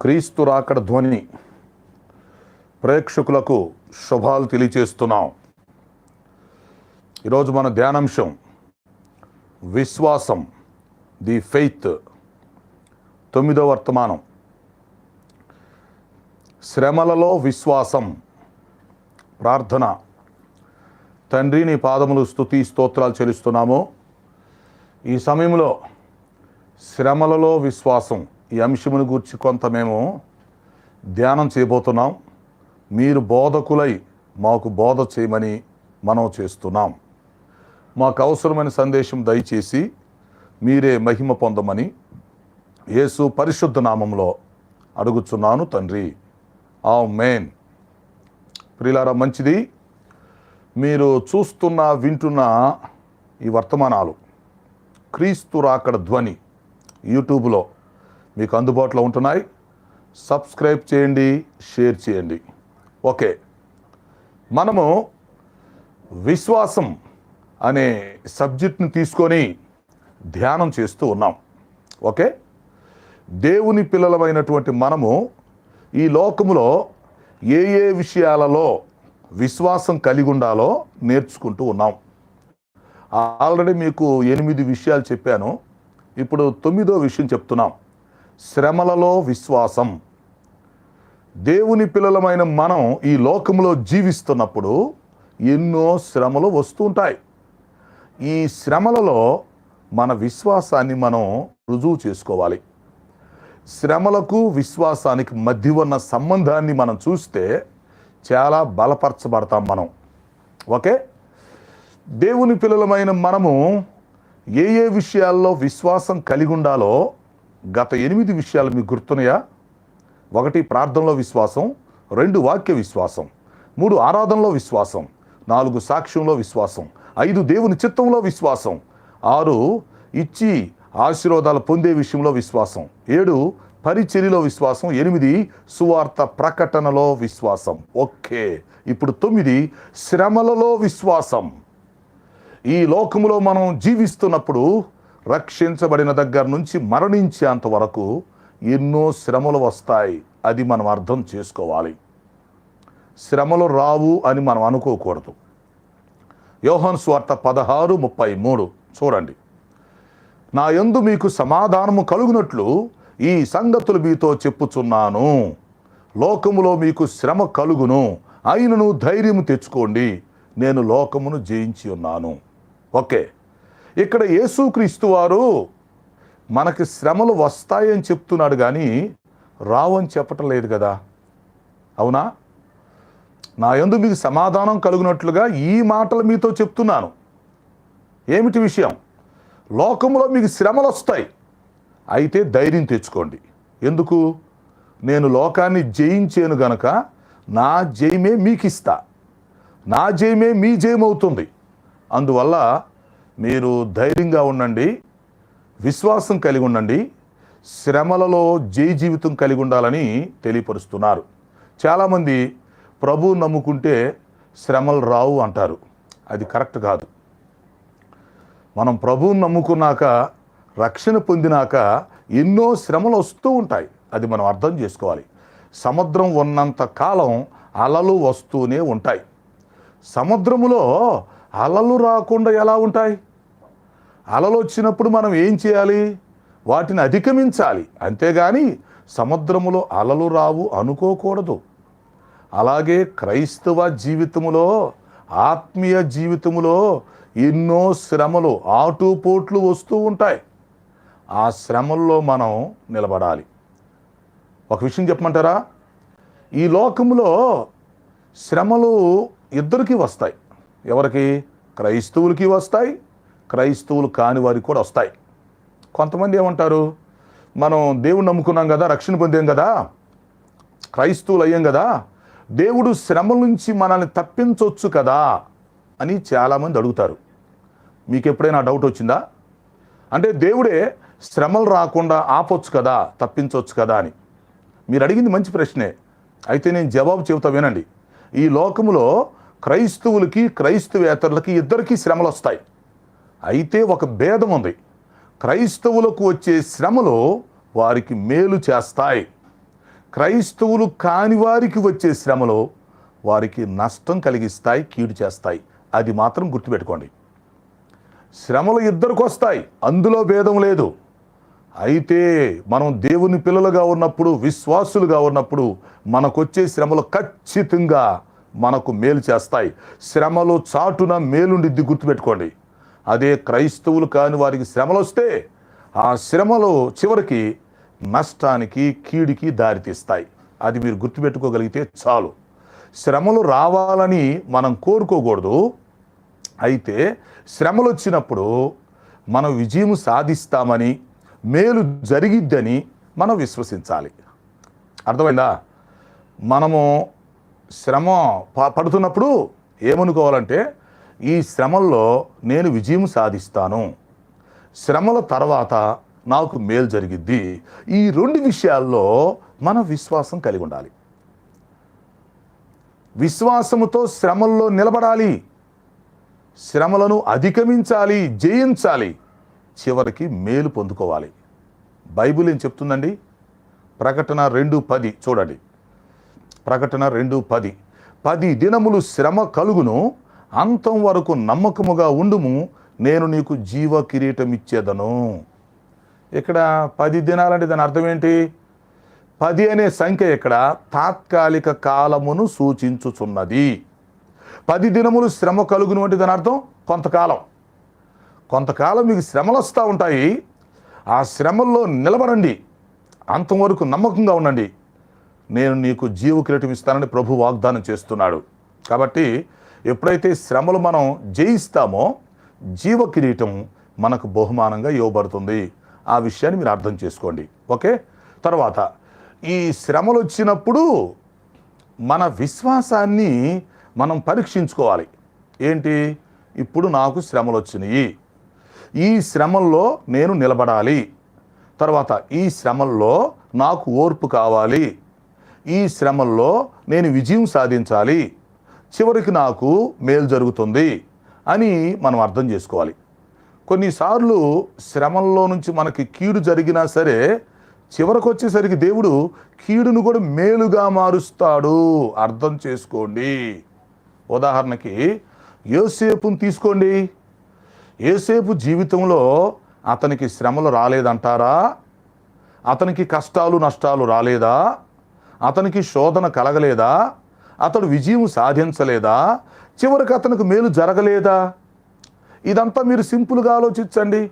క్రీస్తు రాకడ ధ్వని. ప్రేక్షకులకు శుభాలు తెలియచేస్తున్నాం. ఈరోజు మన ధ్యానాంశం విశ్వాసం ది ఫెయిత్. తొమ్మిదో వర్తమానం. శ్రమలలో విశ్వాసం ప్రార్థన. తండ్రి నీ పాదములు స్థుతి స్తోత్రాలు చెల్లిస్తున్నాము. ఈ సమయంలో శ్రమలలో విశ్వాసం ఈ అంశమును గురించి కొంత మేము ధ్యానం చేయబోతున్నాం. మీరు బోధకులై మాకు బోధ చేయమని మనం చేస్తున్నాం. మాకు అవసరమైన సందేశం దయచేసి మీరే మహిమ పొందమని యేసు పరిశుద్ధ నామంలో అడుగుచున్నాను తండ్రి. ఆ మెయిన్ ప్రిలారా మంచిది. మీరు చూస్తున్న వింటున్న ఈ వర్తమానాలు క్రీస్తు రాకడ ధ్వని యూట్యూబ్లో మీకు అందుబాటులో ఉంటున్నాయి. సబ్స్క్రైబ్ చేయండి షేర్ చేయండి. ఓకే. మనము విశ్వాసం అనే సబ్జెక్ట్ని తీసుకొని ధ్యానం చేస్తూ ఉన్నాం. ఓకే. దేవుని పిల్లలమైనటువంటి మనము ఈ లోకములో ఏ ఏ విషయాలలో విశ్వాసం కలిగి ఉండాలో నేర్చుకుంటూ ఉన్నాం. ఆల్రెడీ మీకు ఎనిమిది విషయాలు చెప్పాను. ఇప్పుడు తొమ్మిదో విషయం చెప్తున్నాం. శ్రమలలో విశ్వాసం. దేవుని పిల్లలమైన మనం ఈ లోకంలో జీవిస్తున్నప్పుడు ఎన్నో శ్రమలు వస్తూ ఉంటాయి. ఈ శ్రమలలో మన విశ్వాసాన్ని మనం రుజువు చేసుకోవాలి. శ్రమలకు విశ్వాసానికి మధ్య ఉన్న సంబంధాన్ని మనం చూస్తే చాలా బలపరచబడతాం మనం. ఓకే? దేవుని పిల్లలమైన మనము ఏ ఏ విషయాల్లో విశ్వాసం కలిగి ఉండాలో గత ఎనిమిది విషయాలు మీకు గుర్తున్నాయా? ఒకటి ప్రార్థనలో విశ్వాసం. రెండు వాక్య విశ్వాసం. మూడు ఆరాధనలో విశ్వాసం. నాలుగు సాక్ష్యంలో విశ్వాసం. ఐదు దేవుని చిత్తంలో విశ్వాసం. ఆరు ఇచ్చి ఆశీర్వాదాలు పొందే విషయంలో విశ్వాసం. ఏడు పరిచర్యలో విశ్వాసం. ఎనిమిది సువార్త ప్రకటనలో విశ్వాసం. ఓకే. ఇప్పుడు తొమ్మిది శ్రమలలో విశ్వాసం. ఈ లోకములో మనం జీవిస్తున్నప్పుడు రక్షించబడిన దగ్గర నుంచి మరణించేంత వరకు ఎన్నో శ్రమలు వస్తాయి. అది మనం అర్థం చేసుకోవాలి. శ్రమలు రావు అని మనం అనుకోకూడదు. యోహన్ స్వార్త పదహారు ముప్పై మూడు. చూడండి. నా ఎందు మీకు సమాధానము కలుగునట్లు ఈ సంగతులు మీతో చెప్పుచున్నాను. లోకములో మీకు శ్రమ కలుగును. అయినను ధైర్యము తెచ్చుకోండి. నేను లోకమును జయించి ఉన్నాను. ఓకే. ఇక్కడ యేసుక్రీస్తు వారు మనకి శ్రమలు వస్తాయని చెప్తున్నాడు కానీ రావని చెప్పటం లేదు కదా. అవునా? నా యందు మీకు సమాధానం కలుగునట్లుగా ఈ మాటలు మీతో చెప్తున్నాను. ఏమిటి విషయం? లోకంలో మీకు శ్రమలు వస్తాయి. అయితే ధైర్యం తెచ్చుకోండి. ఎందుకు? నేను లోకాన్ని జయించాను గనక నా జయమే మీకు ఇస్తా నా జయమే మీ జయమవుతుంది. అందువల్ల మీరు ధైర్యంగా ఉండండి విశ్వాసం కలిగి ఉండండి శ్రమలలో జై జీవితం కలిగి ఉండాలని తెలియపరుస్తున్నారు. చాలామంది ప్రభు నమ్ముకుంటే శ్రమలు రావు అంటారు. అది కరెక్ట్ కాదు. మనం ప్రభువుని నమ్ముకున్నాక రక్షణ పొందినాక ఎన్నో శ్రమలు వస్తూ ఉంటాయి. అది మనం అర్థం చేసుకోవాలి. సముద్రం ఉన్నంత కాలం అలలు వస్తూనే ఉంటాయి. సముద్రములో అలలు రాకుండా ఎలా ఉంటాయి? అలలు వచ్చినప్పుడు మనం ఏం చేయాలి? వాటిని అధిగమించాలి. అంతేగాని సముద్రములో అలలు రావు అనుకోకూడదు. అలాగే క్రైస్తవ జీవితములో ఆత్మీయ జీవితములో ఎన్నో శ్రమలు ఆటుపోట్లు వస్తూ ఉంటాయి. ఆ శ్రమల్లో మనం నిలబడాలి. ఒక విషయం చెప్పమంటారా? ఈ లోకంలో శ్రమలు ఇద్దరికి వస్తాయి. ఎవరికి? క్రైస్తవులకి వస్తాయి క్రైస్తవులు కాని వారికి కూడా వస్తాయి. కొంతమంది ఏమంటారు? మనం దేవుడు నమ్ముకున్నాం కదా రక్షణ పొందాం కదా క్రైస్తవులు అయ్యాం కదా దేవుడు శ్రమల నుంచి మనల్ని తప్పించవచ్చు కదా అని చాలామంది అడుగుతారు. మీకు ఎప్పుడైనా డౌట్ వచ్చిందా? అంటే దేవుడే శ్రమలు రాకుండా ఆపొచ్చు కదా తప్పించవచ్చు కదా అని. మీరు అడిగింది మంచి ప్రశ్నే. అయితే నేను జవాబు చెబుతా వినండి. ఈ లోకములో క్రైస్తవులకి క్రైస్తవేతరులకి ఇద్దరికీ శ్రమలు వస్తాయి అయితే ఒక భేదం ఉంది. క్రైస్తవులకు వచ్చే శ్రమలు వారికి మేలు చేస్తాయి. క్రైస్తవులు కాని వారికి వచ్చే శ్రమలు వారికి నష్టం కలిగిస్తాయి కీడు చేస్తాయి. అది మాత్రం గుర్తుపెట్టుకోండి. శ్రమలు ఇద్దరికి వస్తాయి అందులో భేదం లేదు. అయితే మనం దేవుని పిల్లలుగా ఉన్నప్పుడు విశ్వాసులుగా ఉన్నప్పుడు మనకొచ్చే శ్రమలు ఖచ్చితంగా మనకు మేలు చేస్తాయి. శ్రమలు చాటున మేలుండిద్ది గుర్తుపెట్టుకోండి. అదే క్రైస్తవులు కాని వారికి శ్రమలు వస్తే ఆ శ్రమలు చివరికి నష్టానికి కీడికి దారితీస్తాయి. అది మీరు గుర్తుపెట్టుకోగలిగితే చాలు. శ్రమలు రావాలని మనం కోరుకోకూడదు. అయితే శ్రమలు వచ్చినప్పుడు మనం విజయం సాధిస్తామని మేలు జరిగిద్దని మనం విశ్వసించాలి. అర్థమైందా? మనము శ్రమ పడుతున్నప్పుడు ఏమనుకోవాలంటే ఈ శ్రమల్లో నేను విజయం సాధిస్తాను. శ్రమల తర్వాత నాకు మేలు జరిగిద్ది. ఈ రెండు విషయాల్లో మన విశ్వాసం కలిగి ఉండాలి. విశ్వాసముతో శ్రమల్లో నిలబడాలి. శ్రమలను అధిగమించాలి జయించాలి. చివరికి మేలు పొందుకోవాలి. బైబిల్ ఏం చెప్తుందండి? ప్రకటన రెండు పది చూడండి. ప్రకటన రెండు పది. పది దినములు శ్రమ కలుగును అంతం వరకు నమ్మకముగా ఉండుము నేను నీకు జీవ కిరీటం ఇచ్చేదను ఇక్కడ పది దినాలంటే దాని అర్థం ఏంటి? పది అనే సంఖ్య ఇక్కడ తాత్కాలిక కాలమును సూచించుచున్నది. పది దినములు శ్రమ కలుగును అంటే దాని అర్థం కొంతకాలం. కొంతకాలం మీకు శ్రమలు వస్తూ ఉంటాయి. ఆ శ్రమల్లో నిలబడండి. అంతం వరకు నమ్మకంగా ఉండండి. నేను నీకు జీవ కిరీటం ఇస్తానని ప్రభు వాగ్దానం చేస్తున్నాడు. కాబట్టి ఎప్పుడైతే శ్రమలు మనం జయిస్తామో జీవ కిరీటం మనకు బహుమానంగా ఇవ్వబడుతుంది. ఆ విషయాన్ని మీరు అర్థం చేసుకోండి. ఓకే? తర్వాత ఈ శ్రమలు వచ్చినప్పుడు మన విశ్వాసాన్ని మనం పరీక్షించుకోవాలి. ఏంటి? ఇప్పుడు నాకు శ్రమలు వచ్చినాయి. ఈ శ్రమల్లో నేను నిలబడాలి. తర్వాత ఈ శ్రమల్లో నాకు ఓర్పు కావాలి. ఈ శ్రమల్లో నేను విజయం సాధించాలి. చివరికి నాకు మేలు జరుగుతుంది అని మనం అర్థం చేసుకోవాలి. కొన్నిసార్లు శ్రమంలో నుంచి మనకి కీడు జరిగినా సరే చివరకు వచ్చేసరికి దేవుడు కీడును కూడా మేలుగా మారుస్తాడు. అర్థం చేసుకోండి. ఉదాహరణకి ఏసేపును తీసుకోండి. ఏసేపు జీవితంలో అతనికి శ్రమలు రాలేదంటారా? అతనికి కష్టాలు నష్టాలు రాలేదా? అతనికి శోధన కలగలేదా? అతడు విజయం సాధించలేదా? చివరికి అతనికి మేలు జరగలేదా? ఇదంతా మీరు సింపుల్గా ఆలోచించండి.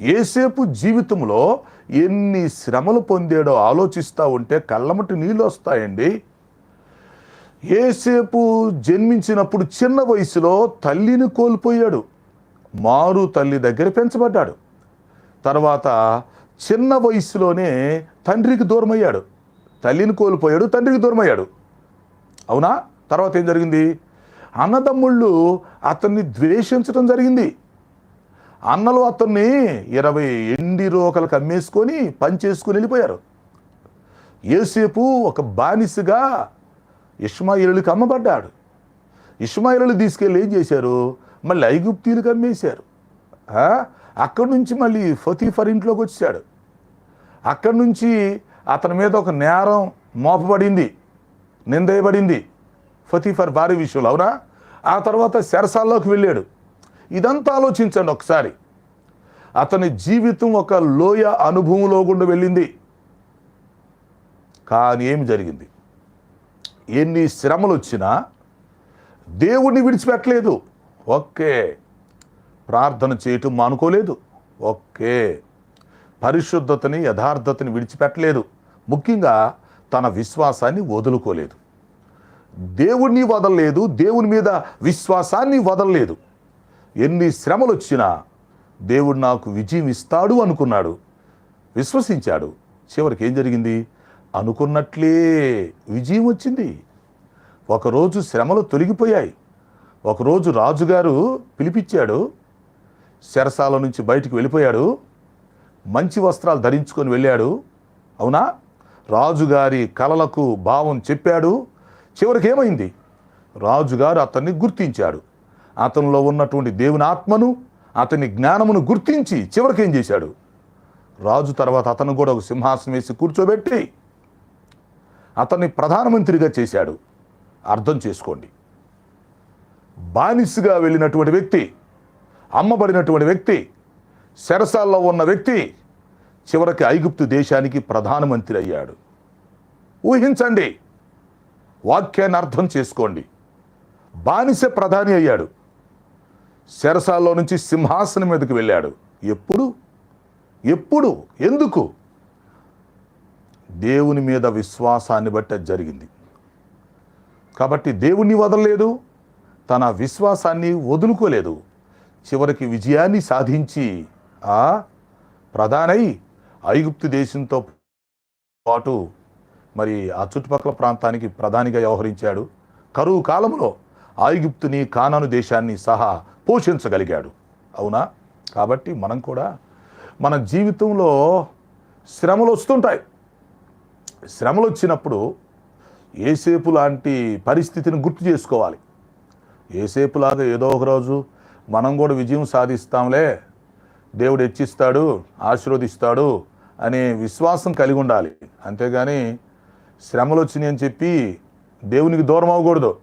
ఏసేపు జీవితంలో ఎన్ని శ్రమలు పొందాడో ఆలోచిస్తూ ఉంటే కళ్ళమటి నీళ్ళు వస్తాయండి. ఏసేపు జన్మించినప్పుడు చిన్న వయసులో తల్లిని కోల్పోయాడు. మారు తల్లి దగ్గర పెంచబడ్డాడు. తర్వాత చిన్న వయసులోనే తండ్రికి దూరమయ్యాడు. తల్లిని కోల్పోయాడు తండ్రికి దూరమయ్యాడు. అవునా? తర్వాత ఏం జరిగింది? అన్నదమ్ముళ్ళు అతన్ని ద్వేషించడం జరిగింది. అన్నలు అతన్ని ఇరవై ఎండి రోకలకు అమ్మేసుకొని పనిచేసుకుని వెళ్ళిపోయారు. ఏసేపు ఒక బానిసగా ఇష్మాయిలుకి అమ్మబడ్డాడు. ఇష్మాయిలు తీసుకెళ్ళి ఏం చేశారు? మళ్ళీ ఐగుప్తీలకు అమ్మేశారు. అక్కడి నుంచి మళ్ళీ ఫతీఫర్ ఇంట్లోకి వచ్చాడు. అక్కడి నుంచి అతని మీద ఒక నేరం మోపబడింది. నిందేయబడింది. ఫతీఫర్ భార్య విషయంలో అవునా? ఆ తర్వాత శరసాల్లోకి వెళ్ళాడు. ఇదంతా ఆలోచించండి ఒకసారి. అతని జీవితం ఒక లోయ అనుభవంలో గుండా వెళ్ళింది. కానీ ఏమి జరిగింది? ఎన్ని శ్రమలు వచ్చినా దేవుణ్ణి విడిచిపెట్టలేదు. ఓకే ప్రార్థన చేయటం మానుకోలేదు. ఓకే పరిశుద్ధతని యథార్థతని విడిచిపెట్టలేదు. ముఖ్యంగా తన విశ్వాసాన్ని వదులుకోలేదు. దేవుణ్ణి వదలలేదు దేవుని మీద విశ్వాసాన్ని వదలలేదు. ఎన్ని శ్రమలు వచ్చినా దేవుడు నాకు విజయం ఇస్తాడు అనుకున్నాడు. విశ్వసించాడు. చివరికి ఏం జరిగింది? అనుకున్నట్లే విజయం వచ్చింది. ఒకరోజు శ్రమలు తొలగిపోయాయి. ఒకరోజు రాజుగారు పిలిపించాడు. శరసాల నుంచి బయటికి వెళ్ళిపోయాడు. మంచి వస్త్రాలు ధరించుకొని వెళ్ళాడు. అవునా? రాజుగారి కలలకు భావం చెప్పాడు. చివరికి ఏమైంది రాజుగారు అతన్ని గుర్తించాడు. అతనిలో ఉన్నటువంటి దేవుని ఆత్మను అతని జ్ఞానమును గుర్తించి చివరికి ఏం చేశాడు? రాజు తర్వాత అతను కూడా ఒక సింహాసనం వేసి కూర్చోబెట్టి అతన్ని ప్రధానమంత్రిగా చేశాడు. అర్థం చేసుకోండి. బానిసగా వెళ్ళినటువంటి వ్యక్తి అమ్మబడినటువంటి వ్యక్తి సెరసాల్లో ఉన్న వ్యక్తి చివరికి ఐగుప్తు దేశానికి ప్రధానమంత్రి అయ్యాడు. ఊహించండి. వాక్యాన్ని అర్థం చేసుకోండి. బానిస ప్రధాని అయ్యాడు. శరసాల్లో నుంచి సింహాసనం మీదకి వెళ్ళాడు. ఎప్పుడు? ఎప్పుడు? ఎందుకు? దేవుని మీద విశ్వాసాన్ని బట్టి అది జరిగింది. కాబట్టి దేవుణ్ణి వదలలేదు తన విశ్వాసాన్ని వదులుకోలేదు. చివరికి విజయాన్ని సాధించి ఆ ప్రధానై ఐగుప్తు దేశంతో పాటు మరి ఆ చుట్టుపక్కల ప్రాంతానికి ప్రధానిగా వ్యవహరించాడు. కరువు కాలంలో ఆయుగుప్తుని కానాను దేశాన్ని సహా పోషించగలిగాడు. అవునా? కాబట్టి మనం కూడా మన జీవితంలో శ్రమలు వస్తుంటాయి. శ్రమలు వచ్చినప్పుడు ఏసేపు లాంటి పరిస్థితిని గుర్తు చేసుకోవాలి. ఏసేపులాగా ఏదో ఒక రోజు మనం కూడా విజయం సాధిస్తాంలే దేవుడు హెచ్చిస్తాడు ఆశీర్వదిస్తాడు అనే విశ్వాసం కలిగి ఉండాలి. అంతేగాని శ్రమలు వచ్చినాయి అని చెప్పి దేవునికి దూరం అవ్వకూడదు.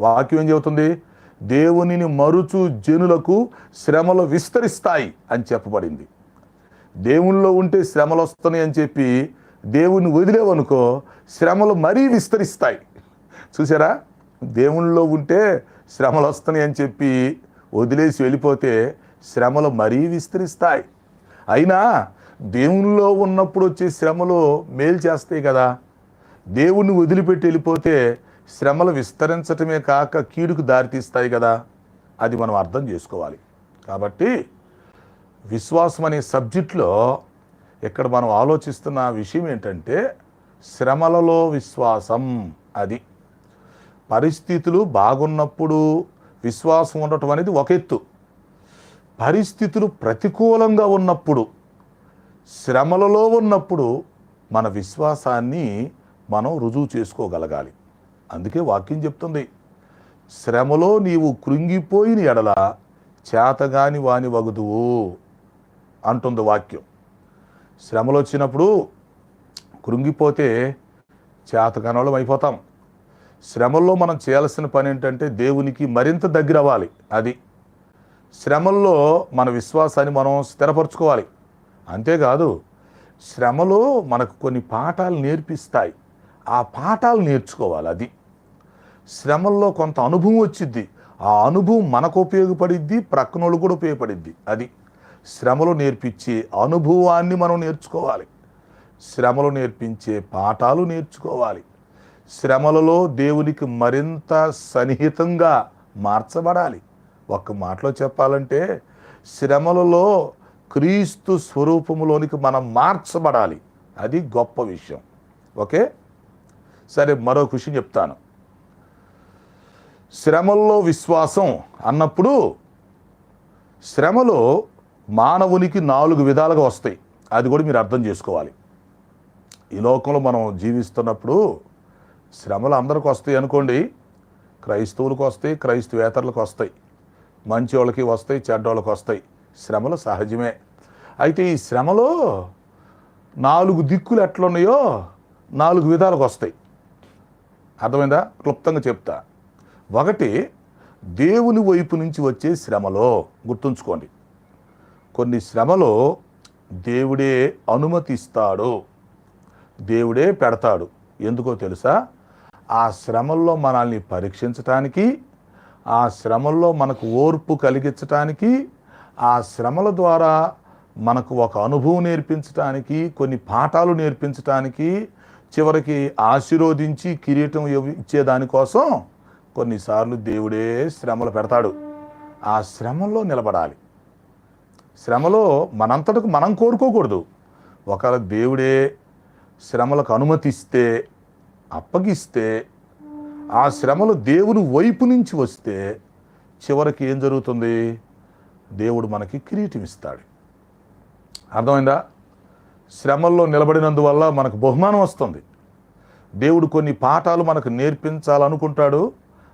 వాక్యం ఏం చెబుతుంది? దేవునిని మరుచు జనులకు శ్రమలు విస్తరిస్తాయి అని చెప్పబడింది. దేవునిలో ఉంటే శ్రమలు వస్తున్నాయి అని చెప్పి దేవుని వదిలేవనుకో శ్రమలు మరీ విస్తరిస్తాయి. చూసారా? దేవునిలో ఉంటే శ్రమలు వస్తున్నాయి అని చెప్పి వదిలేసి వెళ్ళిపోతే శ్రమలు మరీ విస్తరిస్తాయి. అయినా దేవునిలో ఉన్నప్పుడు వచ్చే శ్రమలు మేలు చేస్తాయి కదా. దేవుణ్ణి వదిలిపెట్టి వెళ్ళిపోతే శ్రమలు విస్తరించటమే కాక కీడుకు దారితీస్తాయి కదా. అది మనం అర్థం చేసుకోవాలి. కాబట్టి విశ్వాసం అనే సబ్జెక్ట్లో ఇక్కడ మనం ఆలోచిస్తున్న విషయం ఏంటంటే శ్రమలలో విశ్వాసం అది. పరిస్థితులు బాగున్నప్పుడు విశ్వాసం ఉండటం అనేది ఒక ఎత్తు. పరిస్థితులు ప్రతికూలంగా ఉన్నప్పుడు శ్రమలలో ఉన్నప్పుడు మన విశ్వాసాన్ని మనం రుజువు చేసుకోగలగాలి. అందుకే వాక్యం చెప్తుంది శ్రమలో నీవు కృంగిపోయిన ఎడల చేతగాని వాని వగుదువు అంటుంది వాక్యం. శ్రమలు వచ్చినప్పుడు కృంగిపోతే చేతగానోళం అయిపోతాం. శ్రమల్లో మనం చేయాల్సిన పని ఏంటంటే దేవునికి మరింత దగ్గర అవ్వాలి. అది శ్రమల్లో మన విశ్వాసాన్ని మనం స్థిరపరచుకోవాలి. అంతేకాదు శ్రమలో మనకు కొన్ని పాఠాలు నేర్పిస్తాయి. ఆ పాఠాలు నేర్చుకోవాలి అది. శ్రమల్లో కొంత అనుభవం వచ్చిద్ది. ఆ అనుభవం మనకు ఉపయోగపడిద్ది ప్రక్కనోళ్ళు కూడా ఉపయోగపడిద్ది అది. శ్రమలు నేర్పించే అనుభవాన్ని మనం నేర్చుకోవాలి. శ్రమలు నేర్పించే పాఠాలు నేర్చుకోవాలి. శ్రమలలో దేవునికి మరింత సన్నిహితంగా మార్చబడాలి. ఒక్క మాటలో చెప్పాలంటే శ్రమలలో క్రీస్తు స్వరూపములోనికి మనం మార్చబడాలి. అది గొప్ప విషయం. ఓకే? సరే మరో విషయం చెప్తాను. శ్రమల్లో విశ్వాసం అన్నప్పుడు శ్రమలో మానవునికి నాలుగు విధాలుగా వస్తాయి. అది కూడా మీరు అర్థం చేసుకోవాలి. ఈ లోకంలో మనం జీవిస్తున్నప్పుడు శ్రమలు అందరికి వస్తాయి అనుకోండి. క్రైస్తవులకు వస్తాయి క్రైస్తవేతరులకు వస్తాయి. మంచి వాళ్ళకి వస్తాయి చెడ్డోళ్ళకి వస్తాయి. శ్రమలు సహజమే. అయితే ఈ శ్రమలో నాలుగు దిక్కులు ఎట్లున్నాయో నాలుగు విధాలకు వస్తాయి. అర్థమైందా? క్లుప్తంగా చెప్తా. ఒకటి దేవుని వైపు నుంచి వచ్చే శ్రమలో గుర్తుంచుకోండి. కొన్ని శ్రమలో దేవుడే అనుమతిస్తాడు. దేవుడే పెడతాడు. ఎందుకో తెలుసా? ఆ శ్రమల్లో మనల్ని పరీక్షించటానికి ఆ శ్రమల్లో మనకు ఓర్పు కలిగించటానికి ఆ శ్రమల ద్వారా మనకు ఒక అనుభవం నేర్పించటానికి కొన్ని పాఠాలు నేర్పించటానికి చివరికి ఆశీర్వదించి కిరీటం ఇచ్చే ఇచ్చేదానికోసం కొన్నిసార్లు దేవుడే శ్రమలు పెడతాడు. ఆ శ్రమలో నిలబడాలి. శ్రమలో మనంతటకు మనం కోరుకోకూడదు. ఒకవేళ దేవుడే శ్రమలకు అనుమతిస్తే అప్పగిస్తే ఆ శ్రమలు దేవుని వైపు నుంచి వస్తే చివరికి ఏం జరుగుతుంది? దేవుడు మనకి కిరీటం ఇస్తాడు. అర్థమైందా? శ్రమల్లో నిలబడినందువల్ల మనకు బహుమానం వస్తుంది. దేవుడు కొన్ని పాఠాలు మనకు నేర్పించాలనుకుంటాడు.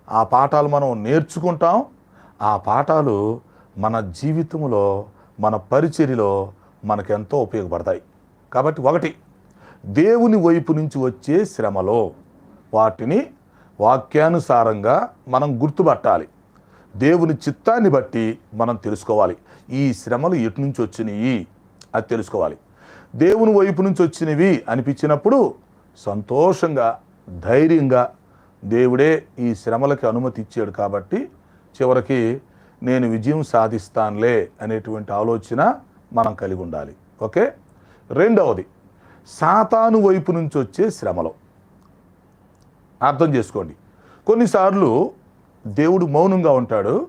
ఆ పాఠాలు మనం నేర్చుకుంటాం. ఆ పాఠాలు మన జీవితంలో మన పరిచర్యలో మనకెంతో ఉపయోగపడతాయి. కాబట్టి ఒకటి దేవుని వైపు నుంచి వచ్చే శ్రమలో వాటిని వాక్యానుసారంగా మనం గుర్తుపట్టాలి. దేవుని చిత్తాన్ని బట్టి మనం తెలుసుకోవాలి. ఈ శ్రమలు ఎటు నుంచి వచ్చినాయి? అది తెలుసుకోవాలి. దేవుని వైపు నుంచి వచ్చినవి అనిపించినప్పుడు సంతోషంగా ధైర్యంగా దేవుడే ఈ శ్రమలకి అనుమతి ఇచ్చాడు కాబట్టి చివరికి నేను విజయం సాధిస్తానులే అనేటువంటి ఆలోచన మనం కలిగి ఉండాలి. ఓకే? రెండవది సాతాను వైపు నుంచి వచ్చే శ్రమలు. అర్థం చేసుకోండి. కొన్నిసార్లు దేవుడు మౌనంగా ఉంటాడు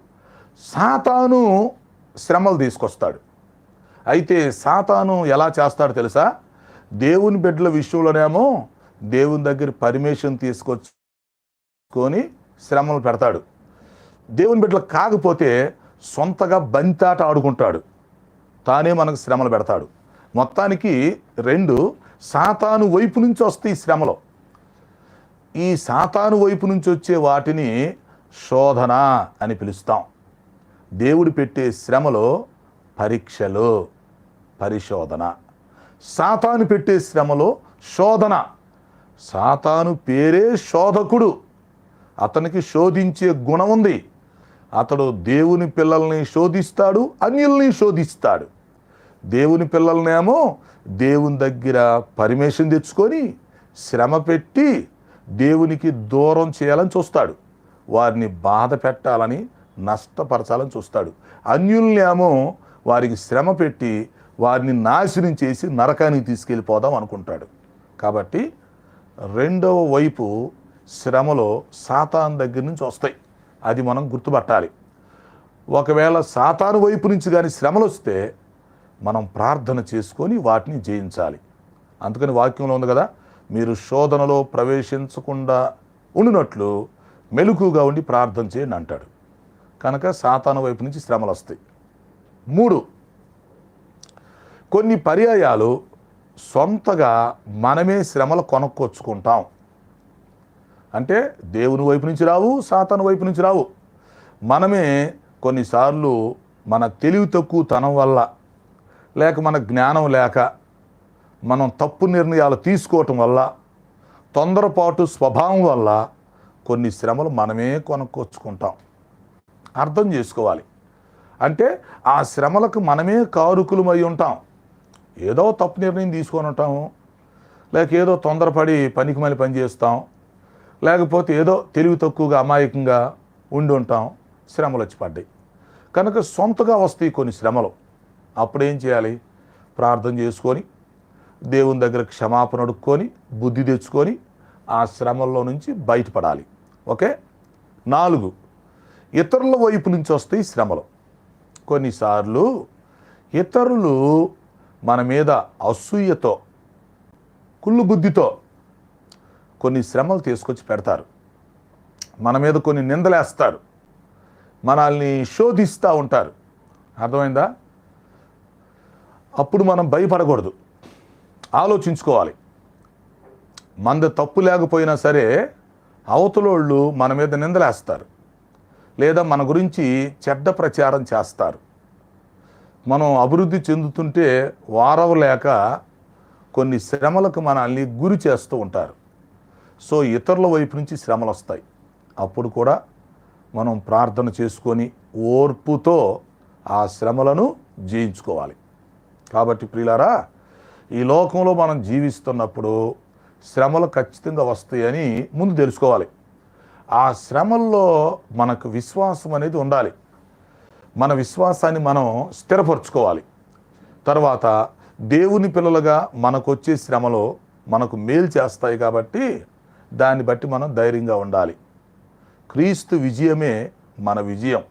సాతాను శ్రమలు తీసుకొస్తాడు. అయితే సాతాను ఎలా చేస్తాడు తెలుసా? దేవుని బిడ్డల విషయంలోనేమో దేవుని దగ్గర పర్మిషన్ తీసుకొచ్చుకొని శ్రమలు పెడతాడు. దేవుని బిడ్డలు కాకపోతే సొంతగా బంతాట ఆడుకుంటాడు. తానే మనకు శ్రమలు పెడతాడు. మొత్తానికి రెండు సాతాను వైపు నుంచి వస్తాయి ఈ శ్రమలు. ఈ సాతాను వైపు నుంచి వచ్చే వాటిని శోధన అని పిలుస్తాం. దేవుడు పెట్టే శ్రమలో పరీక్షలు. పరిశోధన. సాతాను పెట్టే శ్రమలో శోధన. సాతాను పేరే శోధకుడు. అతనికి శోధించే గుణం ఉంది. అతడు దేవుని పిల్లల్ని శోధిస్తాడు అన్యుల్ని శోధిస్తాడు. దేవుని పిల్లలనేమో దేవుని దగ్గర పర్మిషన్ తెచ్చుకొని శ్రమ పెట్టి దేవునికి దూరం చేయాలని చూస్తాడు. వారిని బాధ పెట్టాలని నష్టపరచాలని చూస్తాడు. అన్యుల్నేమో వారికి శ్రమ పెట్టి వారిని నాశనం చేసి నరకానికి తీసుకెళ్ళిపోదాం అనుకుంటాడు. కాబట్టి రెండవ వైపు శ్రమలో సాతాన్ దగ్గర నుంచి వస్తాయి. అది మనం గుర్తుపట్టాలి. ఒకవేళ సాతాను వైపు నుంచి కానీ శ్రమలు వస్తే మనం ప్రార్థన చేసుకొని వాటిని జయించాలి. అందుకని వాక్యంలో ఉంది కదా మీరు శోధనలో ప్రవేశించకుండా ఉండినట్లు మెలకుగా ఉండి ప్రార్థన చేయండి అంటాడు. కనుక సాతాను వైపు నుంచి శ్రమలు వస్తాయి. మూడు కొన్ని పర్యాయాలు సొంతగా మనమే శ్రమలు కొనుక్కొచ్చుకుంటాం. అంటే దేవుని వైపు నుంచి రావు సాతాను వైపు నుంచి రావు. మనమే కొన్నిసార్లు మన తెలివి తక్కువ తనం వల్ల లేక మన జ్ఞానం లేక మనం తప్పు నిర్ణయాలు తీసుకోవటం వల్ల తొందరపాటు స్వభావం వల్ల కొన్ని శ్రమలు మనమే కొనుక్కొచ్చుకుంటాం. అర్థం చేసుకోవాలి. అంటే ఆ శ్రమలకు మనమే కారుకులమై ఉంటాం. ఏదో తప్పు నిర్ణయం తీసుకొని ఉంటాము లేక ఏదో తొందరపడి పనికి మళ్ళీ పని చేస్తాం. లేకపోతే ఏదో తెలివి తక్కువగా అమాయకంగా ఉండి ఉంటాం. శ్రమలు వచ్చి పడ్డాయి. కనుక సొంతగా వస్తాయి కొన్ని శ్రమలు. అప్పుడేం చేయాలి? ప్రార్థన చేసుకొని దేవుని దగ్గర క్షమాపణ అడుక్కొని బుద్ధి తెచ్చుకొని ఆ శ్రమల్లో నుంచి బయటపడాలి. ఓకే? నాలుగు. ఇతరుల వైపు నుంచి వస్తాయి శ్రమలు. కొన్నిసార్లు ఇతరులు మన మీద అసూయతో కుళ్ళు బుద్ధితో కొన్ని శ్రమలు తీసుకొచ్చి పెడతారు. మన మీద కొన్ని నిందలేస్తారు. మనల్ని శోధిస్తూ ఉంటారు. అర్థమైందా? అప్పుడు మనం భయపడకూడదు. ఆలోచించుకోవాలి. మంద తప్పు లేకపోయినా సరే అవతలోళ్ళు మన మీద నిందలేస్తారు. లేదా మన గురించి చెడ్డ ప్రచారం చేస్తారు. మనం అభివృద్ధి చెందుతుంటే వారవలేక కొన్ని శ్రమలకు మనల్ని గురి చేస్తూ ఉంటారు. సో ఇతరుల వైపు నుంచి శ్రమలు వస్తాయి అప్పుడు కూడా మనం ప్రార్థన చేసుకొని ఓర్పుతో ఆ శ్రమలను జయించుకోవాలి. కాబట్టి ప్రియులారా ఈ లోకంలో మనం జీవిస్తున్నప్పుడు శ్రమలు ఖచ్చితంగా వస్తాయని ముందు తెలుసుకోవాలి. ఆ శ్రమల్లో మనకు విశ్వాసం అనేది ఉండాలి. మన విశ్వాసాన్ని మనం స్థిరపరచుకోవాలి. తర్వాత దేవుని పిల్లలుగా మనకొచ్చే శ్రమలో మనకు మేలు చేస్తాయి కాబట్టి దాన్ని బట్టి మనం ధైర్యంగా ఉండాలి. క్రీస్తు విజయమే మన విజయం.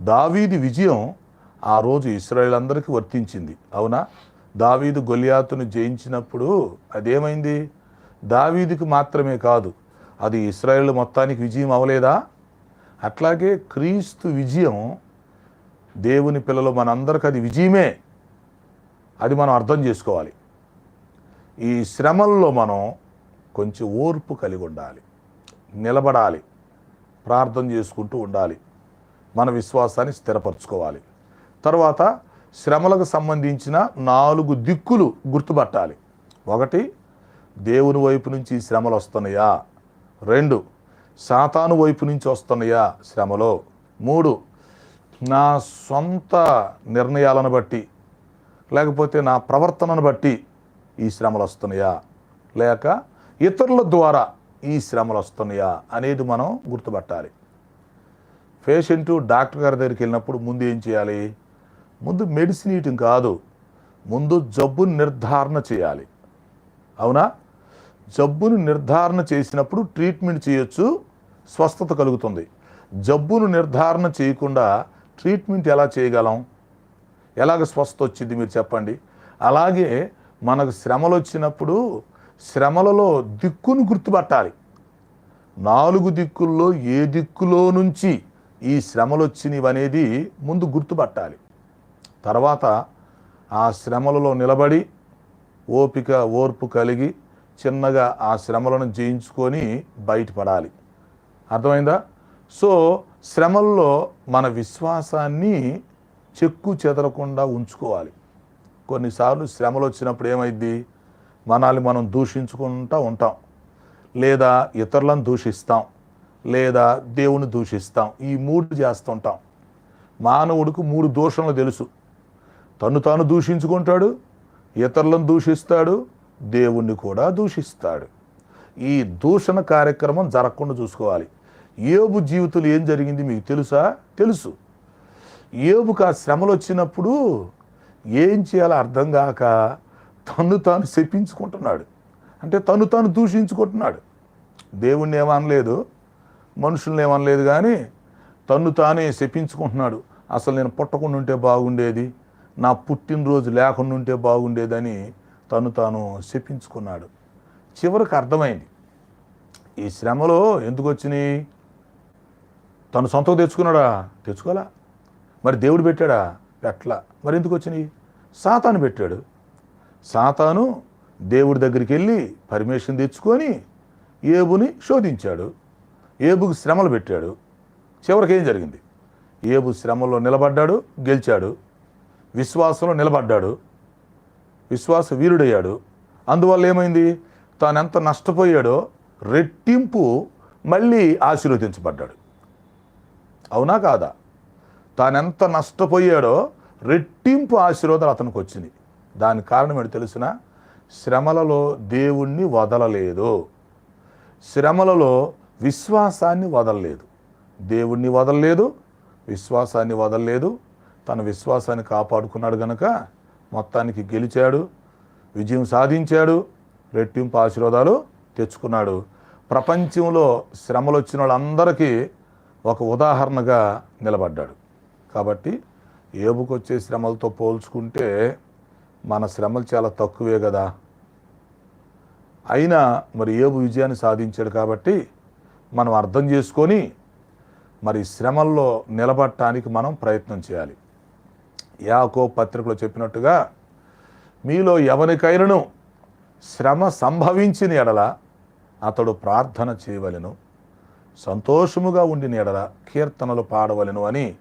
దావీది విజయం ఆ రోజు ఇస్రాయేల్ వర్తించింది. అవునా? దావీదు గొలియాతును జయించినప్పుడు అదేమైంది? దావీదుకి మాత్రమే కాదు అది ఇస్రాయేల్ మొత్తానికి విజయం అవలేదా అట్లాగే క్రీస్తు విజయం దేవుని పిల్లలు మనందరికి అది విజయమే. అది మనం అర్థం చేసుకోవాలి. ఈ శ్రమల్లో మనం కొంచెం ఓర్పు కలిగి ఉండాలి. నిలబడాలి. ప్రార్థన చేసుకుంటూ ఉండాలి. మన విశ్వాసాన్ని స్థిరపరచుకోవాలి. తర్వాత శ్రమలకు సంబంధించిన నాలుగు దిక్కులు గుర్తుపట్టాలి. ఒకటి దేవుని వైపు నుంచి శ్రమలు వస్తున్నాయా? రెండు సాతాను వైపు నుంచి వస్తున్నాయా శ్రమలో? మూడు నా సొంత నిర్ణయాలను బట్టి లేకపోతే నా ప్రవర్తనను బట్టి ఈ శ్రమలు వస్తున్నాయా? లేక ఇతరుల ద్వారా ఈ శ్రమలు వస్తున్నాయా అనేది మనం గుర్తుపట్టాలి. పేషెంటు డాక్టర్ గారి దగ్గరికి వెళ్ళినప్పుడు ముందు ఏం చేయాలి? ముందు మెడిసిన్ ఇయటం కాదు ముందు జబ్బును నిర్ధారణ చేయాలి. అవునా? జబ్బును నిర్ధారణ చేసినప్పుడు ట్రీట్మెంట్ చేయొచ్చు స్వస్థత కలుగుతుంది. జబ్బును నిర్ధారణ చేయకుండా ట్రీట్మెంట్ ఎలా చేయగలం? ఎలాగ స్వస్థత వచ్చింది మీరు చెప్పండి. అలాగే మనకు శ్రమలు వచ్చినప్పుడు శ్రమలలో దిక్కును గుర్తుపట్టాలి. నాలుగు దిక్కుల్లో ఏ దిక్కులో నుంచి ఈ శ్రమలు వచ్చినవి అనేది ముందు గుర్తుపట్టాలి. తర్వాత ఆ శ్రమలలో నిలబడి ఓపిక ఓర్పు కలిగి చిన్నగా ఆ శ్రమలను జయించుకొని బయటపడాలి. అర్థమైందా? సో శ్రమల్లో మన విశ్వాసాన్ని చెక్కు చెదరకుండా ఉంచుకోవాలి. కొన్నిసార్లు శ్రమలు వచ్చినప్పుడు ఏమైద్ది? మనల్ని మనం దూషించుకుంటూ ఉంటాం. లేదా ఇతరులను దూషిస్తాం. లేదా దేవుని దూషిస్తాం. ఈ మూడు చేస్తుంటాం. మానవుడికి మూడు దూషణలు తెలుసు. తను తాను దూషించుకుంటాడు ఇతరులను దూషిస్తాడు దేవుణ్ణి కూడా దూషిస్తాడు. ఈ దూషణ కార్యక్రమం జరగకుండా చూసుకోవాలి. ఏబు జీవితంలో ఏం జరిగింది మీకు తెలుసా? తెలుసు. ఏబుకు ఆ శ్రమలు వచ్చినప్పుడు ఏం చేయాలో అర్థం కాక తను తాను శపించుకుంటున్నాడు. అంటే తను తాను దూషించుకుంటున్నాడు. దేవుణ్ణి ఏమనలేదు మనుషుల్ని ఏమనలేదు కానీ తను తానే శపించుకుంటున్నాడు. అసలు నేను పుట్టకుండా ఉంటే బాగుండేది నా పుట్టినరోజు లేకుండా ఉంటే బాగుండేదని తను తాను శపించుకున్నాడు. చివరికి అర్థమైంది. ఈ శ్రమలో ఎందుకు వచ్చినాయి? తను సొంతకు తెచ్చుకున్నాడా? తెచ్చుకోలా మరి దేవుడు పెట్టాడా? పెట్టలా. మరి ఎందుకు వచ్చినాయి? సాతాను పెట్టాడు. సాతాను దేవుడి దగ్గరికి వెళ్ళి పర్మిషన్ తెచ్చుకొని ఏబుని శోధించాడు. ఏబుకు శ్రమలు పెట్టాడు. చివరికి ఏం జరిగింది? ఏబు శ్రమలో నిలబడ్డాడు గెలిచాడు. విశ్వాసంలో నిలబడ్డాడు. విశ్వాస వీరుడయ్యాడు. అందువల్ల ఏమైంది? తాను ఎంత నష్టపోయాడో రెట్టింపు మళ్ళీ ఆశీర్వదించబడ్డాడు. అవునా కాదా? తానెంత నష్టపోయాడో రెట్టింపు ఆశీర్వాదాలు అతనికి వచ్చింది. దాని కారణం ఏంటి తెలిసిన? శ్రమలలో దేవుణ్ణి వదలలేదు. శ్రమలలో విశ్వాసాన్ని వదలలేదు. దేవుణ్ణి వదలలేదు విశ్వాసాన్ని వదలలేదు. తన విశ్వాసాన్ని కాపాడుకున్నాడు గనక మొత్తానికి గెలిచాడు విజయం సాధించాడు రెట్టింపు ఆశీర్వాదాలు తెచ్చుకున్నాడు. ప్రపంచంలో శ్రమలు వచ్చిన వాళ్ళందరికీ ఒక ఉదాహరణగా నిలబడ్డాడు. కాబట్టి ఏబుకు వచ్చే శ్రమలతో పోల్చుకుంటే మన శ్రమలు చాలా తక్కువే కదా అయినా మరి ఏబు విజయాన్ని సాధించాడు కాబట్టి మనం అర్థం చేసుకొని మరి శ్రమల్లో నిలబడటానికి మనం ప్రయత్నం చేయాలి. యాకో పత్రికలో చెప్పినట్టుగా మీలో ఎవరికైనను శ్రమ సంభవించిన ఎడల అతడు ప్రార్థన చేయవలెను. సంతోషముగా ఉండి నీడల కీర్తనలు పాడవలెను అని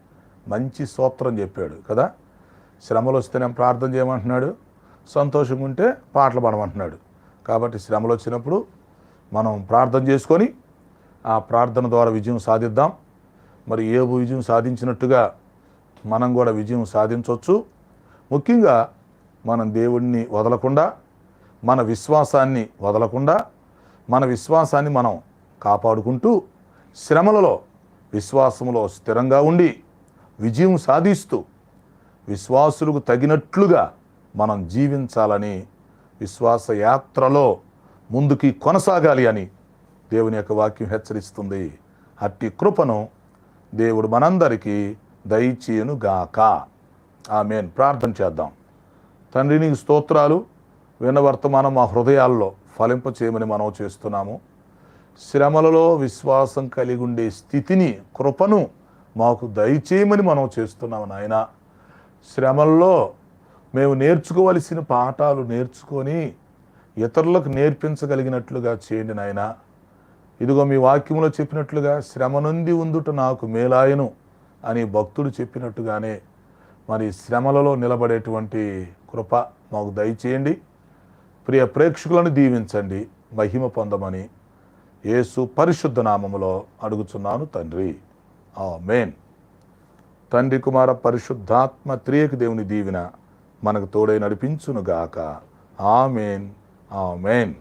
మంచి సూత్రం చెప్పాడు కదా? శ్రమలు వస్తేనే ప్రార్థన చేయమంటున్నాడు సంతోషంగా ఉంటే పాటలు పాడమంటున్నాడు. కాబట్టి శ్రమలు వచ్చినప్పుడు మనం ప్రార్థన చేసుకొని ఆ ప్రార్థన ద్వారా విజయం సాధిద్దాం. మరి ఏబు విజయం సాధించినట్టుగా మనం కూడా విజయం సాధించవచ్చు ముఖ్యంగా మనం దేవుణ్ణి వదలకుండా మన విశ్వాసాన్ని వదలకుండా మన విశ్వాసాన్ని మనం కాపాడుకుంటూ శ్రమలలో విశ్వాసములో స్థిరంగా ఉండి విజయం సాధిస్తూ విశ్వాసులకు తగినట్లుగా మనం జీవించాలని విశ్వాస యాత్రలో ముందుకి కొనసాగాలి అని దేవుని యొక్క వాక్యం హెచ్చరిస్తుంది. అట్టి కృపను దేవుడు మనందరికీ దయచేయను గాక ఆమెన్. ప్రార్థన చేద్దాం. తండ్రి నీకు స్తోత్రాలు. విన్న వర్తమానం మా హృదయాల్లో ఫలింప చేయమని మనం చేస్తున్నాము. శ్రమలలో విశ్వాసం కలిగి ఉండే స్థితిని కృపను మాకు దయచేయమని మనం చేస్తున్నాము నాయన. శ్రమల్లో మేము నేర్చుకోవలసిన పాఠాలు నేర్చుకొని ఇతరులకు నేర్పించగలిగినట్లుగా చేయండి నాయన. ఇదిగో మీ వాక్యంలో చెప్పినట్లుగా శ్రమ నుండి ఉందుట నాకు మేలాయను అని భక్తుడు చెప్పినట్టుగానే మరి శ్రమలలో నిలబడేటువంటి కృప మాకు దయచేయండి. ప్రియ ప్రేక్షకులను దీవించండి మహిమ పొందమని యేసు పరిశుద్ధ నామములో అడుగుచున్నాను తండ్రి. ఆ మేన్ తండ్రి కుమార పరిశుద్ధాత్మ త్రియకు దేవుని దీవెన మనకు తోడై నడిపించునుగాక. ఆమెన్. ఆమెన్.